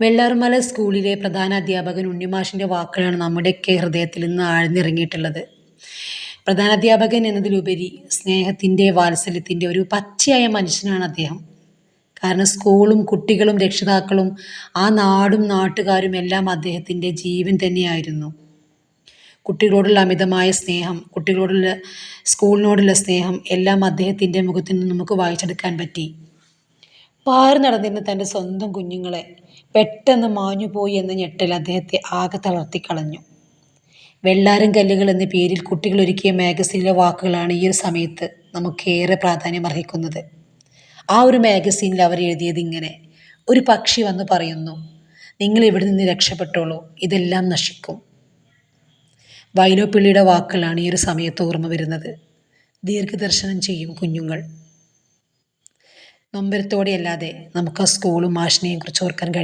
വെള്ളാർമല സ്കൂളിലെ പ്രധാന അധ്യാപകൻ ഉണ്ണിമാഷിന്റെ വാക്കുകളാണ് നമ്മുടെയൊക്കെ ഹൃദയത്തിൽ നിന്ന് ആഴ്ന്നിറങ്ങിയിട്ടുള്ളത്. പ്രധാനാധ്യാപകൻ എന്നതിലുപരി സ്നേഹത്തിന്റെ വാത്സല്യത്തിന്റെ ഒരു പച്ചയായ മനുഷ്യനാണ് അദ്ദേഹം. കാരണം സ്കൂളും കുട്ടികളും രക്ഷിതാക്കളും ആ നാടും നാട്ടുകാരും എല്ലാം അദ്ദേഹത്തിന്റെ ജീവൻ തന്നെയായിരുന്നു. കുട്ടികളോടുള്ള അമിതമായ സ്നേഹം കുട്ടികളോടുള്ള സ്കൂളിനോടുള്ള സ്നേഹം എല്ലാം അദ്ദേഹത്തിന്റെ മുഖത്തിൽ നിന്ന് നമുക്ക് വായിച്ചെടുക്കാൻ പറ്റി. പാറി നടന്നിരുന്ന തന്റെ സ്വന്തം കുഞ്ഞുങ്ങളെ പെട്ടെന്ന് മാഞ്ഞുപോയി എന്ന ഞെട്ടൽ അദ്ദേഹത്തെ ആകെ തളർത്തിക്കളഞ്ഞു വെള്ളാരം കല്ലുകൾ എന്ന പേരിൽ കുട്ടികൾ ഒരുക്കിയ മാഗസീനിലെ വാക്കുകളാണ് ഈ ഒരു സമയത്ത് നമുക്കേറെ പ്രാധാന്യം അർഹിക്കുന്നത്. ആ ഒരു മാഗസീനിൽ അവർ എഴുതിയത് ഇങ്ങനെ ഒരു പക്ഷി വന്ന് പറയുന്നു നിങ്ങൾ ഇവിടെ നിന്ന് രക്ഷപ്പെട്ടോളൂ ഇതെല്ലാം നശിക്കും. വൈലോപ്പിള്ളിയുടെ വാക്കുകളാണ് ഈ ഒരു സമയത്ത് ഓർമ്മ വരുന്നത്. ദീർഘദർശനം ചെയ്യും കുഞ്ഞുങ്ങൾ. നൊമ്പരത്തോടെ അല്ലാതെ നമുക്ക് ആ സ്കൂളും മാഷിനെയും കുറിച്ച് ഓർക്കാൻ കഴിയും.